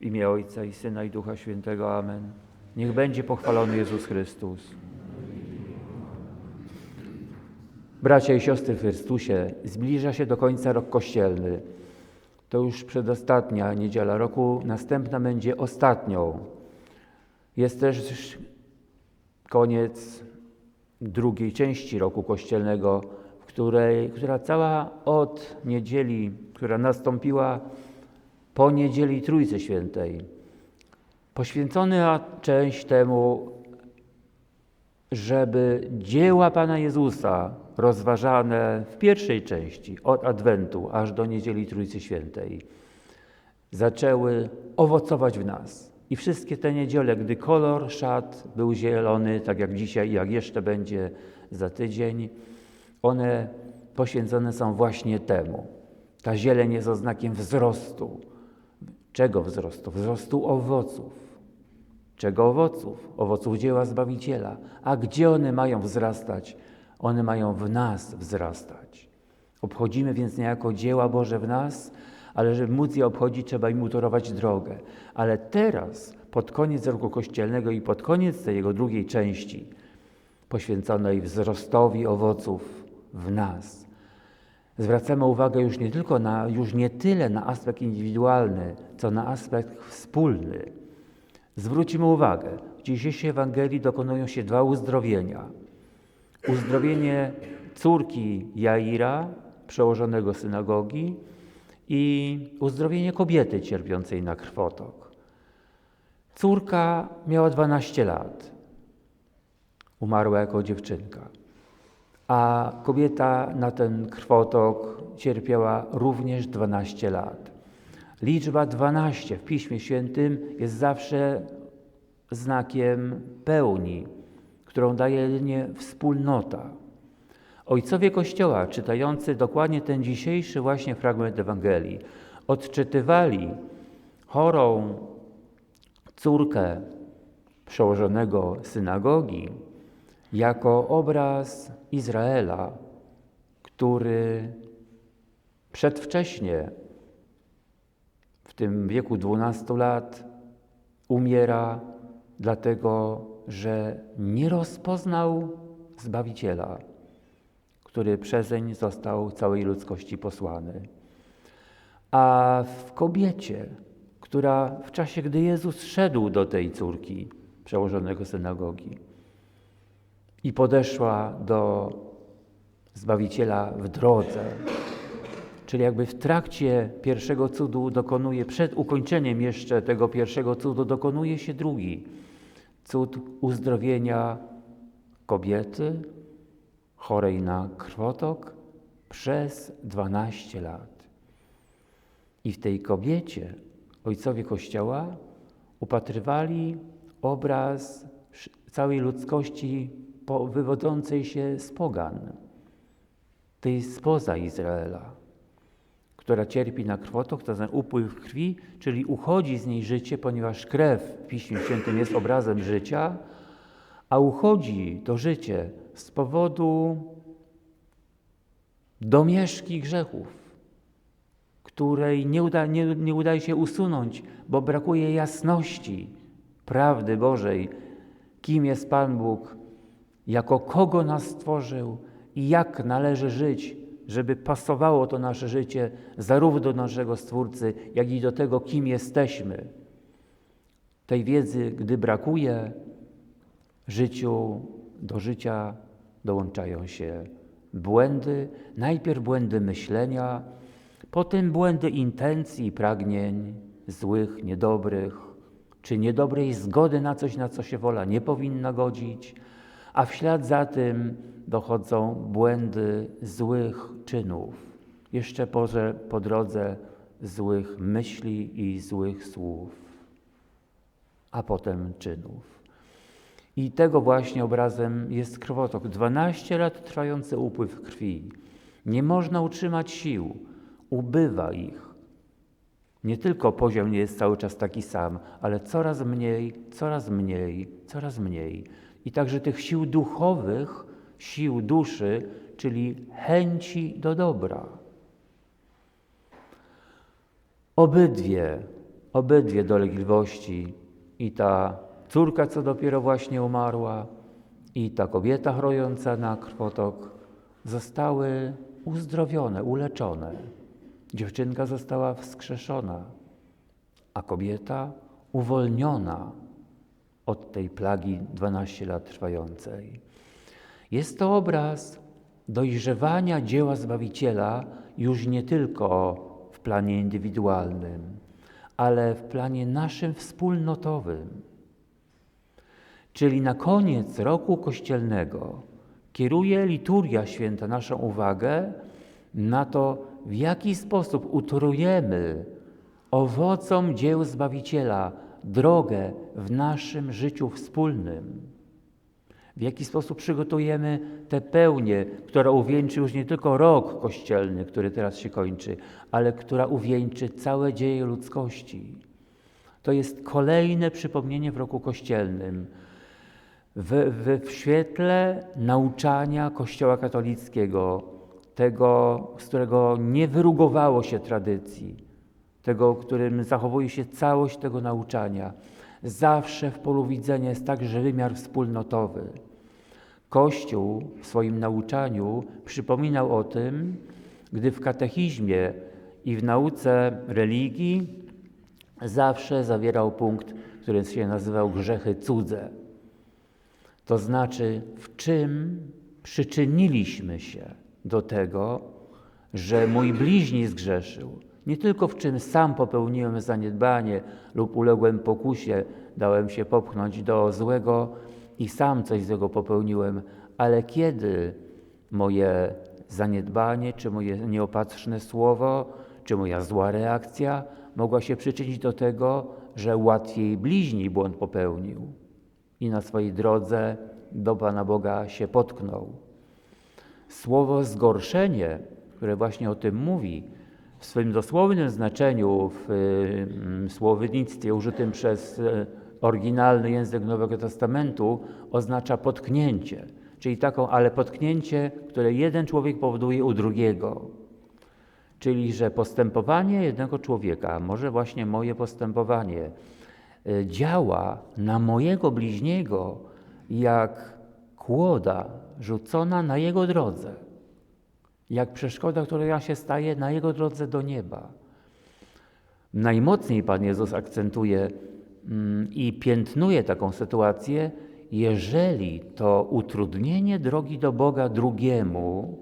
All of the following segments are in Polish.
W imię Ojca i Syna i Ducha Świętego. Amen. Niech będzie pochwalony Jezus Chrystus. Bracia i siostry w Chrystusie, zbliża się do końca rok kościelny. To już przedostatnia niedziela roku, następna będzie ostatnią. Jest też koniec drugiej części roku kościelnego, której, która cała od niedzieli, która nastąpiła po niedzieli Trójcy Świętej, poświęcona część temu, żeby dzieła Pana Jezusa rozważane w pierwszej części, od Adwentu aż do niedzieli Trójcy Świętej, zaczęły owocować w nas. I wszystkie te niedziele, gdy kolor szat był zielony, tak jak dzisiaj i jak jeszcze będzie za tydzień, one poświęcone są właśnie temu. Ta zieleń jest oznakiem wzrostu. Czego wzrostu? Wzrostu owoców. Czego owoców? Owoców dzieła Zbawiciela. A gdzie one mają wzrastać? One mają w nas wzrastać. Obchodzimy więc niejako dzieła Boże w nas, ale żeby móc je obchodzić, trzeba im utorować drogę. Ale teraz, pod koniec roku kościelnego i pod koniec tej jego drugiej części, poświęconej wzrostowi owoców w nas, zwracamy uwagę już nie tylko na, już nie tyle na aspekt indywidualny, co na aspekt wspólny. Zwróćmy uwagę, w dzisiejszej Ewangelii dokonują się dwa uzdrowienia. Uzdrowienie córki Jaira, przełożonego synagogi, i uzdrowienie kobiety cierpiącej na krwotok. Córka miała 12 lat. Umarła jako dziewczynka. A kobieta na ten krwotok cierpiała również 12 lat. Liczba 12 w Piśmie Świętym jest zawsze znakiem pełni, którą daje jedynie wspólnota. Ojcowie Kościoła, czytający dokładnie ten dzisiejszy właśnie fragment Ewangelii, odczytywali chorą córkę przełożonego synagogi jako obraz Izraela, który przedwcześnie, w tym wieku 12 lat, umiera dlatego, że nie rozpoznał Zbawiciela który przezeń został całej ludzkości posłany. A w kobiecie, która w czasie, gdy Jezus szedł do tej córki przełożonego synagogi i podeszła do Zbawiciela w drodze, czyli jakby w trakcie pierwszego cudu dokonuje, przed ukończeniem jeszcze tego pierwszego cudu dokonuje się drugi cud uzdrowienia kobiety, chorej na krwotok przez 12 lat. I w tej kobiecie ojcowie Kościoła upatrywali obraz całej ludzkości wywodzącej się z pogan, tej spoza Izraela, która cierpi na krwotok, to znaczy upływ krwi, czyli uchodzi z niej życie, ponieważ krew w Piśmie Świętym jest obrazem życia, a uchodzi to życie z powodu domieszki grzechów, której nie, uda, nie, nie udaje się usunąć, bo brakuje jasności prawdy Bożej, kim jest Pan Bóg, jako kogo nas stworzył i jak należy żyć, żeby pasowało to nasze życie zarówno do naszego Stwórcy, jak i do tego, kim jesteśmy. Tej wiedzy, gdy brakuje, życiu, do życia dołączają się błędy, najpierw błędy myślenia, potem błędy intencji, pragnień złych, niedobrych, czy niedobrej zgody na coś, na co się wola nie powinna godzić, a w ślad za tym dochodzą błędy złych czynów, jeszcze po, po drodze złych myśli i złych słów, a potem czynów. I tego właśnie obrazem jest krwotok. 12 lat trwający upływ krwi. Nie można utrzymać sił, ubywa ich. Nie tylko poziom nie jest cały czas taki sam, ale coraz mniej, coraz mniej, coraz mniej. I także tych sił duchowych, sił duszy, czyli chęci do dobra. Obydwie obydwie dolegliwości i ta córka, co dopiero właśnie umarła, i ta kobieta chorojąca na krwotok zostały uzdrowione, uleczone. Dziewczynka została wskrzeszona, a kobieta uwolniona od tej plagi 12 lat trwającej. Jest to obraz dojrzewania dzieła Zbawiciela już nie tylko w planie indywidualnym, ale w planie naszym wspólnotowym. Czyli na koniec roku kościelnego kieruje liturgia święta naszą uwagę na to, w jaki sposób utorujemy owocom dzieł Zbawiciela drogę w naszym życiu wspólnym. W jaki sposób przygotujemy tę pełnię, która uwieńczy już nie tylko rok kościelny, który teraz się kończy, ale która uwieńczy całe dzieje ludzkości. To jest kolejne przypomnienie w roku kościelnym. W, w, w świetle nauczania Kościoła katolickiego, tego, z którego nie wyrugowało się tradycji, tego, którym zachowuje się całość tego nauczania. Zawsze w polu widzenia jest także wymiar wspólnotowy. Kościół w swoim nauczaniu przypominał o tym, gdy w katechizmie i w nauce religii zawsze zawierał punkt, który się nazywał grzechy cudze. To znaczy, w czym przyczyniliśmy się do tego, że mój bliźni zgrzeszył. Nie tylko w czym sam popełniłem zaniedbanie lub uległem pokusie, dałem się popchnąć do złego i sam coś złego popełniłem, ale kiedy moje zaniedbanie, czy moje nieopatrzne słowo, czy moja zła reakcja mogła się przyczynić do tego, że łatwiej bliźni błąd popełnił i na swojej drodze do Pana Boga się potknął. Słowo zgorszenie, które właśnie o tym mówi, w swoim dosłownym znaczeniu w y, słownictwie użytym przez y, oryginalny język Nowego Testamentu oznacza potknięcie, czyli taką, ale potknięcie, które jeden człowiek powoduje u drugiego. Czyli, że postępowanie jednego człowieka, może właśnie moje postępowanie, y, działa na mojego bliźniego jak kłoda rzucona na jego drodze jak przeszkoda, która się staje na jego drodze do nieba. Najmocniej Pan Jezus akcentuje mm, i piętnuje taką sytuację, jeżeli to utrudnienie drogi do Boga drugiemu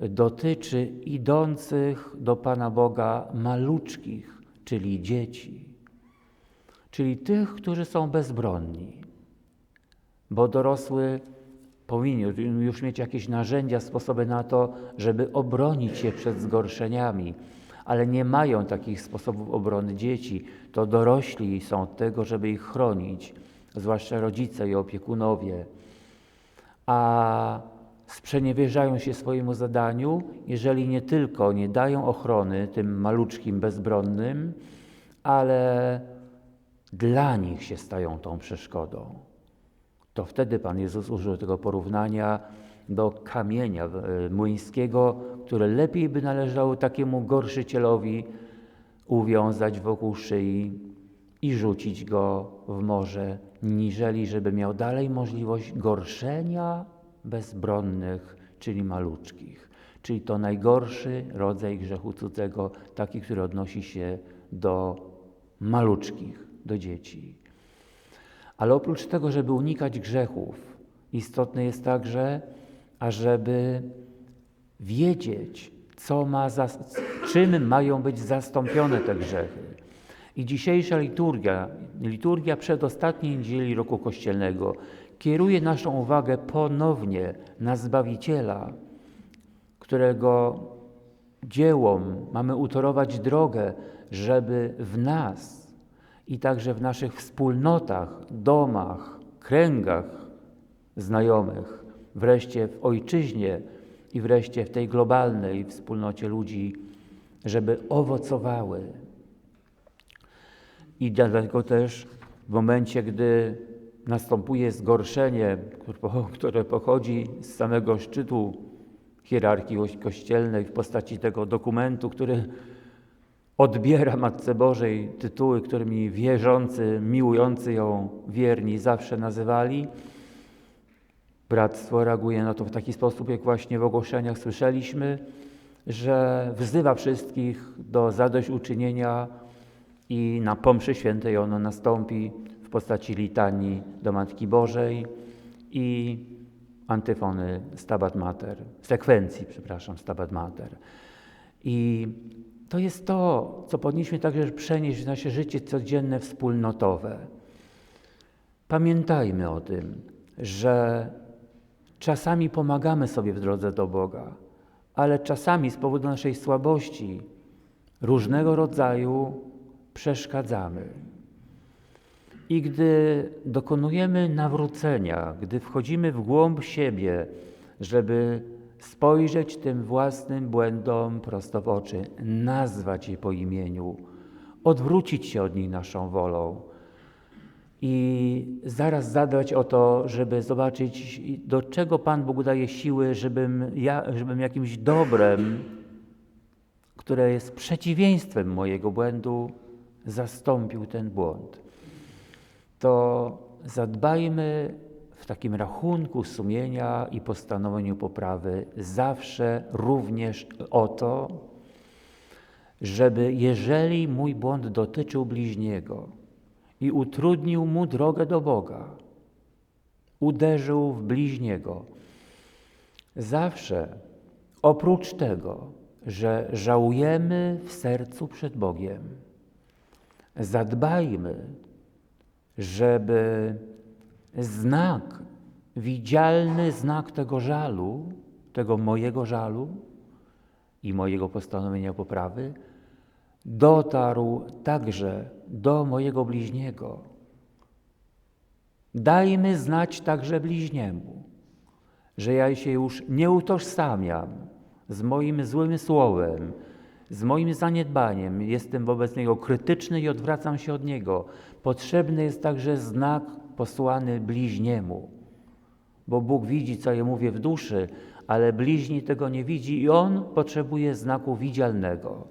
dotyczy idących do Pana Boga maluczkich, czyli dzieci, czyli tych, którzy są bezbronni, bo dorosły powinien już mieć jakieś narzędzia, sposoby na to, żeby obronić się przed zgorszeniami, ale nie mają takich sposobów obrony dzieci. To dorośli są od tego, żeby ich chronić, zwłaszcza rodzice i opiekunowie. A sprzeniewierzają się swojemu zadaniu, jeżeli nie tylko nie dają ochrony tym maluczkim, bezbronnym, ale dla nich się stają tą przeszkodą to wtedy Pan Jezus użył tego porównania do kamienia e, młyńskiego, które lepiej by należało takiemu gorszycielowi uwiązać wokół szyi i rzucić go w morze, niżeli żeby miał dalej możliwość gorszenia bezbronnych, czyli maluczkich. Czyli to najgorszy rodzaj grzechu cudzego, taki, który odnosi się do maluczkich, do dzieci. Ale oprócz tego, żeby unikać grzechów, istotne jest także, ażeby wiedzieć, co ma czym mają być zastąpione te grzechy. I dzisiejsza liturgia, liturgia przedostatniej niedzieli roku kościelnego, kieruje naszą uwagę ponownie na Zbawiciela, którego dziełom mamy utorować drogę, żeby w nas i także w naszych wspólnotach, domach, kręgach znajomych, wreszcie w ojczyźnie i wreszcie w tej globalnej wspólnocie ludzi, żeby owocowały. I dlatego też w momencie, gdy następuje zgorszenie, które pochodzi z samego szczytu hierarchii kościelnej w postaci tego dokumentu, który odbiera Matce Bożej tytuły, którymi wierzący, miłujący ją wierni zawsze nazywali. Bractwo reaguje na to w taki sposób, jak właśnie w ogłoszeniach słyszeliśmy, że wzywa wszystkich do zadośćuczynienia i na pomszy świętej ono nastąpi w postaci litanii do Matki Bożej i antyfony Stabat Mater, sekwencji, przepraszam, Stabat Mater. I to jest to, co powinniśmy także przenieść w nasze życie codzienne, wspólnotowe. Pamiętajmy o tym, że czasami pomagamy sobie w drodze do Boga, ale czasami z powodu naszej słabości różnego rodzaju przeszkadzamy. I gdy dokonujemy nawrócenia, gdy wchodzimy w głąb siebie, żeby spojrzeć tym własnym błędom prosto w oczy, nazwać je po imieniu, odwrócić się od nich naszą wolą i zaraz zadbać o to, żeby zobaczyć, do czego Pan Bóg daje siły, żebym, ja, żebym jakimś dobrem, które jest przeciwieństwem mojego błędu, zastąpił ten błąd. To zadbajmy w takim rachunku sumienia i postanowieniu poprawy zawsze również o to, żeby jeżeli mój błąd dotyczył bliźniego i utrudnił mu drogę do Boga, uderzył w bliźniego, zawsze oprócz tego, że żałujemy w sercu przed Bogiem, zadbajmy, żeby znak, widzialny znak tego żalu, tego mojego żalu i mojego postanowienia poprawy, dotarł także do mojego bliźniego. Dajmy znać także bliźniemu, że ja się już nie utożsamiam z moim złym słowem, z moim zaniedbaniem, jestem wobec niego krytyczny i odwracam się od niego. Potrzebny jest także znak posłany bliźniemu, bo Bóg widzi, co ja mówię w duszy, ale bliźni tego nie widzi i on potrzebuje znaku widzialnego.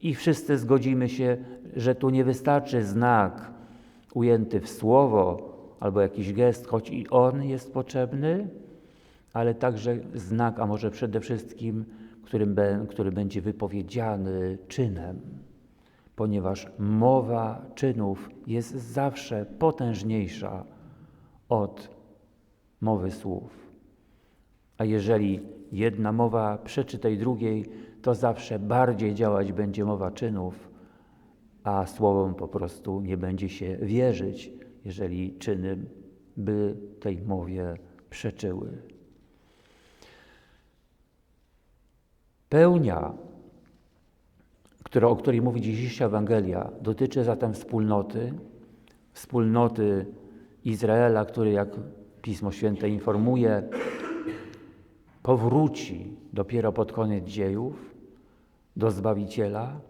I wszyscy zgodzimy się, że tu nie wystarczy znak ujęty w słowo albo jakiś gest, choć i on jest potrzebny, ale także znak, a może przede wszystkim, którym, który będzie wypowiedziany czynem ponieważ mowa czynów jest zawsze potężniejsza od mowy słów. A jeżeli jedna mowa przeczy tej drugiej, to zawsze bardziej działać będzie mowa czynów, a słowom po prostu nie będzie się wierzyć, jeżeli czyny by tej mowie przeczyły. Pełnia która, o której mówi dzisiejsza Ewangelia, dotyczy zatem wspólnoty, wspólnoty Izraela, który, jak Pismo Święte informuje, powróci dopiero pod koniec dziejów do Zbawiciela.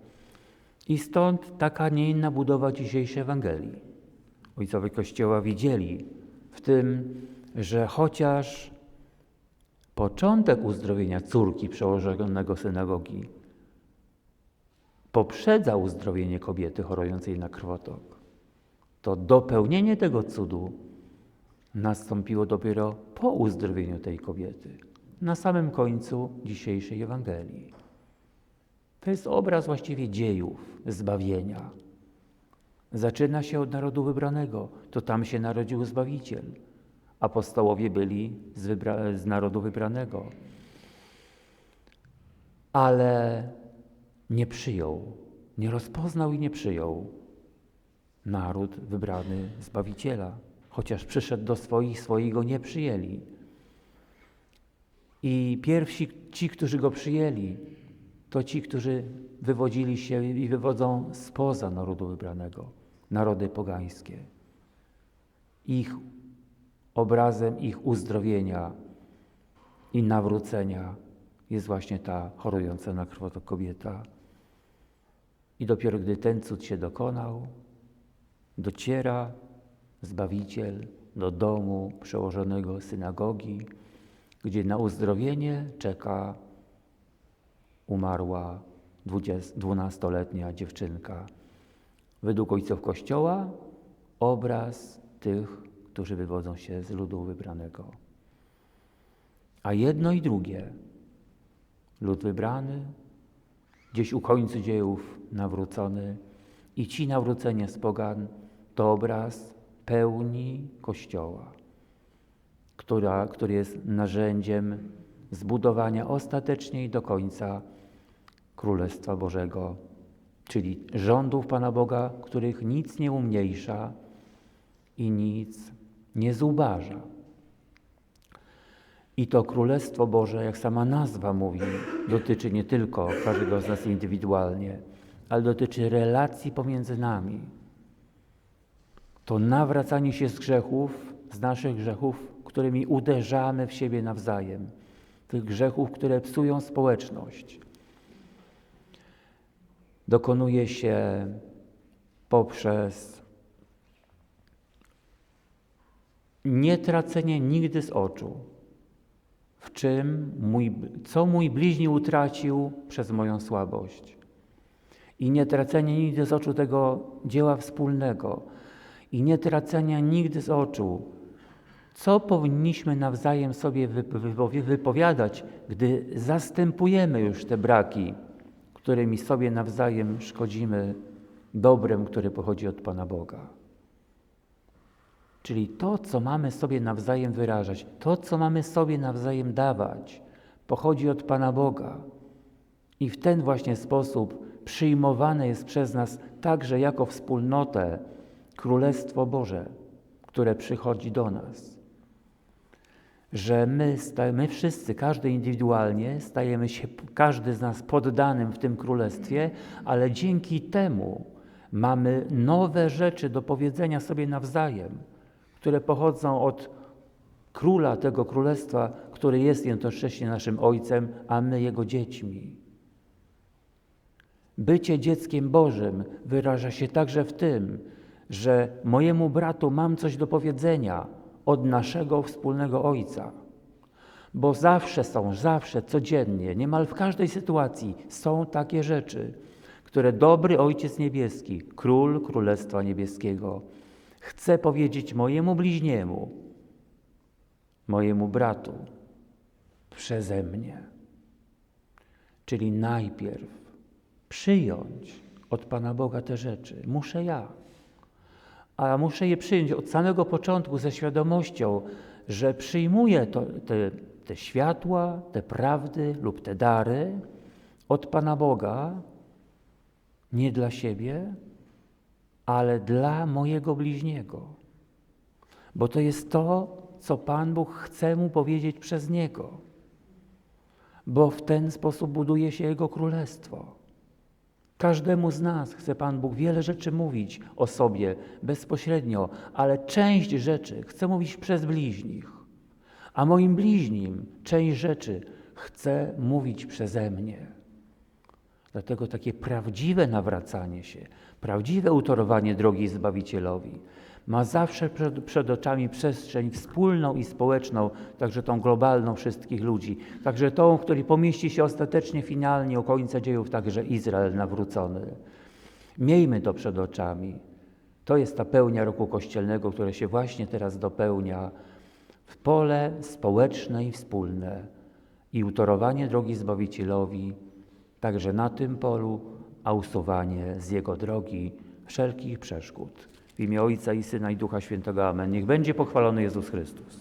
I stąd taka nie inna budowa dzisiejszej Ewangelii. Ojcowie Kościoła widzieli w tym, że chociaż początek uzdrowienia córki przełożonego synagogi poprzedza uzdrowienie kobiety chorującej na krwotok, to dopełnienie tego cudu nastąpiło dopiero po uzdrowieniu tej kobiety, na samym końcu dzisiejszej Ewangelii. To jest obraz właściwie dziejów zbawienia. Zaczyna się od narodu wybranego, to tam się narodził Zbawiciel. Apostołowie byli z, z narodu wybranego. Ale nie przyjął, nie rozpoznał i nie przyjął naród wybrany Zbawiciela, chociaż przyszedł do swoich, swoi go nie przyjęli. I pierwsi ci, którzy go przyjęli, to ci, którzy wywodzili się i wywodzą spoza narodu wybranego, narody pogańskie. Ich obrazem ich uzdrowienia i nawrócenia jest właśnie ta chorująca na krwotok kobieta. I dopiero gdy ten cud się dokonał, dociera Zbawiciel do domu przełożonego synagogi, gdzie na uzdrowienie czeka umarła dwunastoletnia dziewczynka. Według ojców Kościoła obraz tych, którzy wywodzą się z ludu wybranego. A jedno i drugie, lud wybrany, gdzieś u końca dziejów nawrócony i ci nawrócenie z pogan, to obraz pełni Kościoła, która, który jest narzędziem zbudowania ostatecznie i do końca Królestwa Bożego, czyli rządów Pana Boga, których nic nie umniejsza i nic nie zubaża. I to Królestwo Boże, jak sama nazwa mówi, dotyczy nie tylko każdego z nas indywidualnie, ale dotyczy relacji pomiędzy nami. To nawracanie się z grzechów, z naszych grzechów, którymi uderzamy w siebie nawzajem, tych grzechów, które psują społeczność. Dokonuje się poprzez nie tracenie nigdy z oczu, w czym mój, co mój bliźni utracił przez moją słabość. I nie tracenie nigdy z oczu tego dzieła wspólnego. I nie tracenia nigdy z oczu, co powinniśmy nawzajem sobie wypowiadać, gdy zastępujemy już te braki, którymi sobie nawzajem szkodzimy dobrem, które pochodzi od Pana Boga. Czyli to, co mamy sobie nawzajem wyrażać, to, co mamy sobie nawzajem dawać, pochodzi od Pana Boga. I w ten właśnie sposób przyjmowane jest przez nas także jako wspólnotę Królestwo Boże, które przychodzi do nas. Że my, my wszyscy, każdy indywidualnie, stajemy się, każdy z nas poddanym w tym królestwie, ale dzięki temu mamy nowe rzeczy do powiedzenia sobie nawzajem które pochodzą od króla tego królestwa, który jest jednocześnie naszym ojcem, a my jego dziećmi. Bycie dzieckiem Bożym wyraża się także w tym, że mojemu bratu mam coś do powiedzenia od naszego wspólnego ojca. Bo zawsze są, zawsze, codziennie, niemal w każdej sytuacji są takie rzeczy, które dobry Ojciec Niebieski, Król Królestwa Niebieskiego, Chcę powiedzieć mojemu bliźniemu, mojemu bratu, przeze mnie. Czyli najpierw przyjąć od Pana Boga te rzeczy. Muszę ja. A muszę je przyjąć od samego początku ze świadomością, że przyjmuję to, te, te światła, te prawdy lub te dary od Pana Boga nie dla siebie, ale dla mojego bliźniego. Bo to jest to, co Pan Bóg chce mu powiedzieć przez niego. Bo w ten sposób buduje się Jego królestwo. Każdemu z nas chce Pan Bóg wiele rzeczy mówić o sobie bezpośrednio, ale część rzeczy chce mówić przez bliźnich. A moim bliźnim część rzeczy chce mówić przeze mnie. Dlatego takie prawdziwe nawracanie się, prawdziwe utorowanie drogi Zbawicielowi ma zawsze przed, przed, oczami przestrzeń wspólną i społeczną, także tą globalną wszystkich ludzi, także tą, w której pomieści się ostatecznie, finalnie u końca dziejów także Izrael nawrócony. Miejmy to przed oczami. To jest ta pełnia roku kościelnego, które się właśnie teraz dopełnia w pole społeczne i wspólne i utorowanie drogi Zbawicielowi także na tym polu, a usuwanie z Jego drogi wszelkich przeszkód. W imię Ojca i Syna i Ducha Świętego Amen. Niech będzie pochwalony Jezus Chrystus.